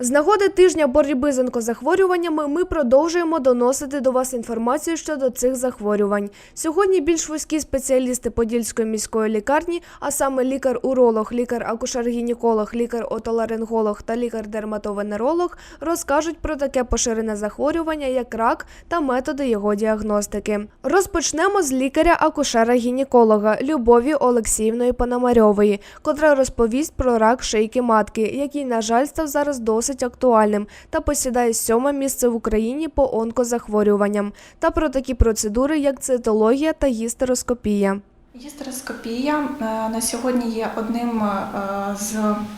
З нагоди тижня боротьби з онкозахворюваннями ми продовжуємо доносити до вас інформацію щодо цих захворювань. Сьогодні більш вузькі спеціалісти Подільської міської лікарні, а саме лікар-уролог, лікар-акушер-гінеколог, лікар-отоларинголог та лікар-дерматовенеролог, розкажуть про таке поширене захворювання, як рак та методи його діагностики. Розпочнемо з лікаря-акушера-гінеколога Любові Олексіївної Пономарьової, котра розповість про рак шийки матки, який, на жаль, став зараз досить актуальним та посідає сьоме місце в Україні по онкозахворюванням, та про такі процедури, як цитологія та гістероскопія. Гістероскопія е, на сьогодні є одним е, з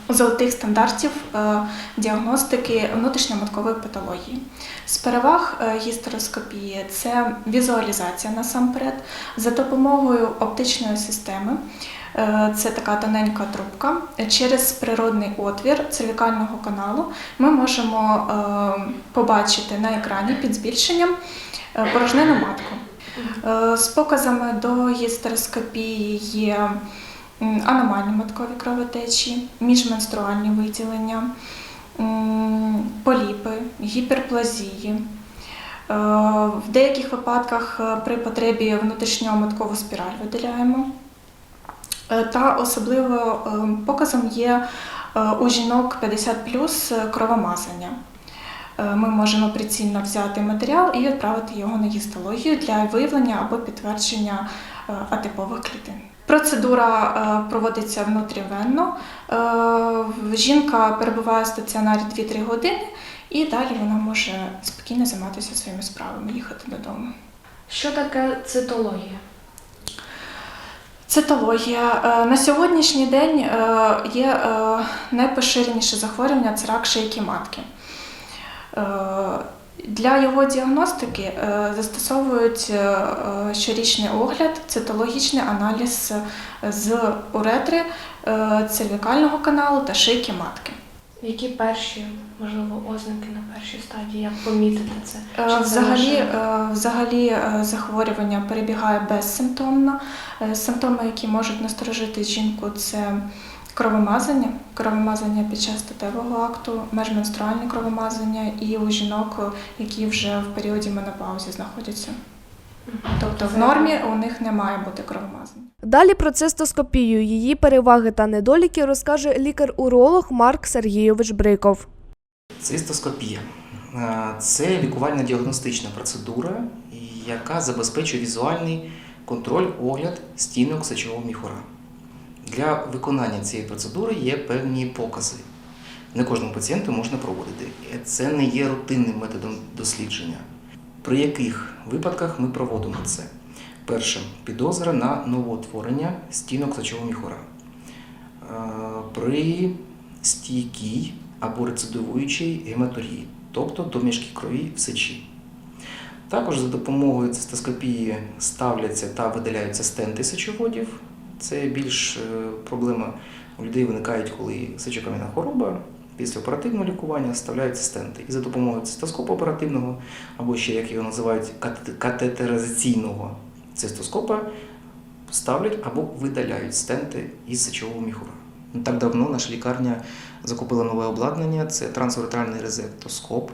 золотих стандартів е, діагностики внутрішньоматкової патології. З переваг гістероскопії це візуалізація насамперед за допомогою оптичної системи. Е, Це така тоненька трубка. Через природний отвір цервікального каналу ми можемо е, побачити на екрані під збільшенням е, порожнину матку. З показами до гістероскопії є аномальні маткові кровотечі, міжменструальні виділення, поліпи, гіперплазії. В деяких випадках при потребі внутрішньоматкову спіраль виділяємо. Е, Та особливо е, показом є е, у жінок 50 кровомазання. Ми можемо прицільно взяти матеріал і відправити його на гістологію для виявлення або підтвердження атипових клітин. Процедура проводиться внутрівенно. Жінка перебуває в стаціонарі 2-3 години і далі вона може спокійно займатися своїми справами, їхати додому. Що таке цитологія? Цитологія. Е, На сьогоднішній день е, є е, найпоширеніше захворювання це рак шийки матки. Для його діагностики застосовують щорічний огляд, цитологічний аналіз з уретри, цервікального каналу та шийки матки. Які перші, можливо, ознаки на першій стадії, як помітити це? Е, Чи це Взагалі, е, взагалі е, захворювання перебігає безсимптомно. Симптоми, які можуть насторожити жінку, це кровомазання, кровомазання під час статевого акту, межменструальне кровомазання і у жінок, які вже в періоді менопаузи знаходяться. Тобто в нормі у них не має бути кровомазання. Далі про цистоскопію, її переваги та недоліки розкаже лікар-уролог Марк Сергійович Бриков. Цистоскопія Е, це лікувально-діагностична процедура, яка забезпечує візуальний контроль, огляд стінок сечового міхура. Для виконання цієї процедури є певні покази. Не кожному пацієнту можна проводити. Це не є рутинним методом дослідження. При яких випадках ми проводимо це? Перше підозра на новоутворення стінок сечового міхура. Е, При стійкій або рецидивуючій гематурії, тобто домішки крові в сечі. Також за допомогою цистоскопії ставляться та видаляються стенти сечоводів. Це більш е, проблема у людей виникають, коли сечокам'яна хвороба. Після оперативного лікування вставляються стенти. І за допомогою цистоскопу оперативного, або ще як його називають катет- катетеризаційного цистоскопа, ставлять або видаляють стенти із сечового міхура. Не так давно наша лікарня закупила нове обладнання, це трансуретральний резектоскоп.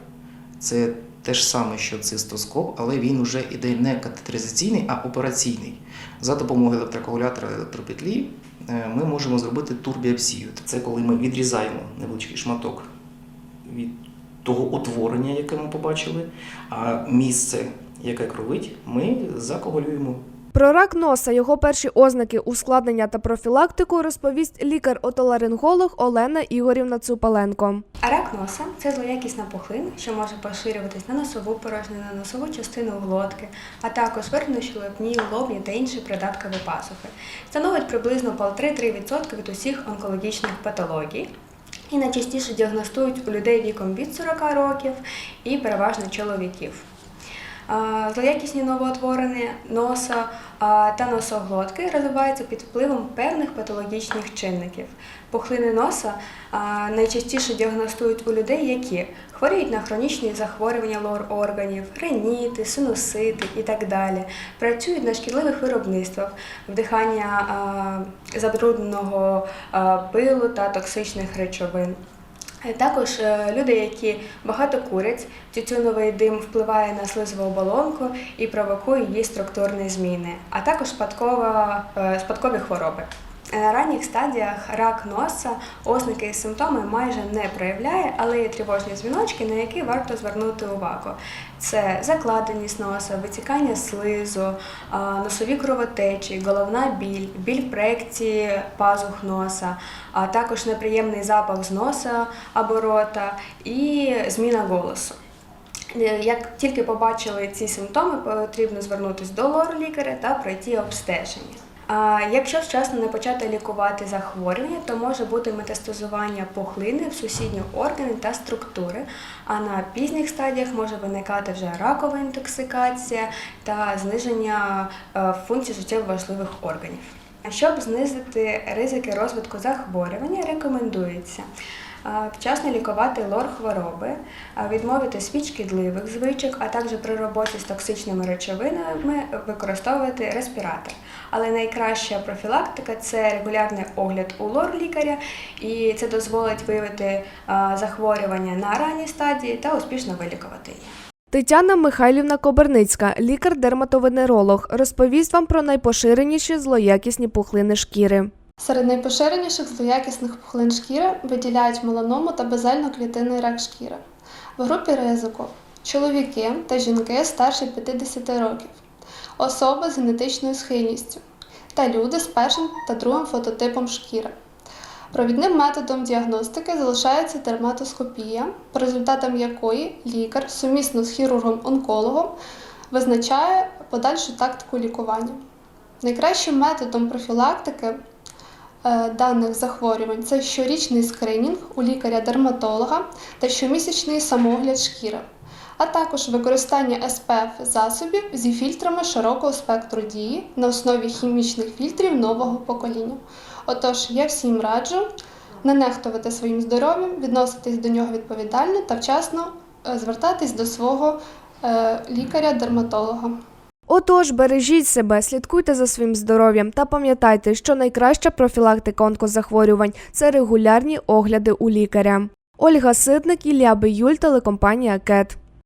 Це те ж саме, що цистоскоп, але він вже іде не катетеризаційний, а операційний. За допомогою електрокоагулятора електропетлі ми можемо зробити турбіапсію. Це коли ми відрізаємо невеличкий шматок від того утворення, яке ми побачили, а місце, яке кровить, ми закоагулюємо. Про рак носа, його перші ознаки, ускладнення та профілактику розповість лікар-отоларинголог Олена Ігорівна Цупаленко. Рак носа це злоякісна пухлина, що може поширюватись на носову порожнину, на носову частину глотки, а також верхню щелепні, лобні та інші придаткові пасухи. Становить приблизно 1,3% від усіх онкологічних патологій. І найчастіше діагностують у людей віком від 40 років і переважно чоловіків. Злоякісні новоутворення носа та носоглотки розвиваються під впливом певних патологічних чинників. Пухлини носа найчастіше діагностують у людей, які хворіють на хронічні захворювання лор органів, реніти, синусити і так далі, працюють на шкідливих виробництвах, вдихання забрудненого пилу та токсичних речовин. Е, Також е, люди, які багато курять, тютюновий дим впливає на слизову оболонку і провокує її структурні зміни, а також спадкова, е, спадкові хвороби. Е, ранніх стадіях рак носа ознаки і симптоми майже не проявляє, але є тривожні дзвіночки, на які варто звернути увагу. Це закладеність носа, витікання слизу, носові кровотечі, головна біль, біль в проекції пазух носа, а також неприємний запах з носа або рота і зміна голосу. Е, Як тільки побачили ці симптоми, потрібно звернутися до лор-лікаря та пройти обстеження. Якщо вчасно не почати лікувати захворювання, то може бути метастазування пухлини в сусідні органи та структури, а на пізніх стадіях може виникати вже ракова інтоксикація та зниження е, функцій життєво важливих органів. Щоб знизити ризики розвитку захворювання, рекомендується вчасно лікувати лор-хвороби, а, відмовитись від шкідливих звичок, а також при роботі з токсичними речовинами використовувати респіратор. Але найкраща профілактика це регулярний огляд у лор-лікаря, і це дозволить виявити захворювання на ранній стадії та успішно вилікувати її. Тетяна Михайлівна Коберницька, лікар-дерматовенеролог, розповість вам про найпоширеніші злоякісні пухлини шкіри. Серед найпоширеніших злоякісних пухлин шкіри виділяють меланому та базально-клітинний рак шкіри. В групі ризику чоловіки та жінки старше 50 років, особи з генетичною схильністю та люди з першим та другим фототипом шкіри. Провідним методом діагностики залишається дерматоскопія, по результатам якої лікар сумісно з хірургом-онкологом визначає подальшу тактику лікування. Найкращим методом профілактики даних захворювань це щорічний скринінг у лікаря-дерматолога та щомісячний самогляд шкіри, а також використання СПФ засобів зі фільтрами широкого спектру дії на основі хімічних фільтрів нового покоління. Отож, я всім раджу не нехтувати своїм здоров'ям, відноситись до нього відповідально та вчасно е, звертатись до свого е, лікаря-дерматолога. Отож, бережіть себе, слідкуйте за своїм здоров'ям та пам'ятайте, що найкраща профілактика онкозахворювань це регулярні огляди у лікаря. Ольга Ситник, Ілля Биюль, телекомпанія КЕТ.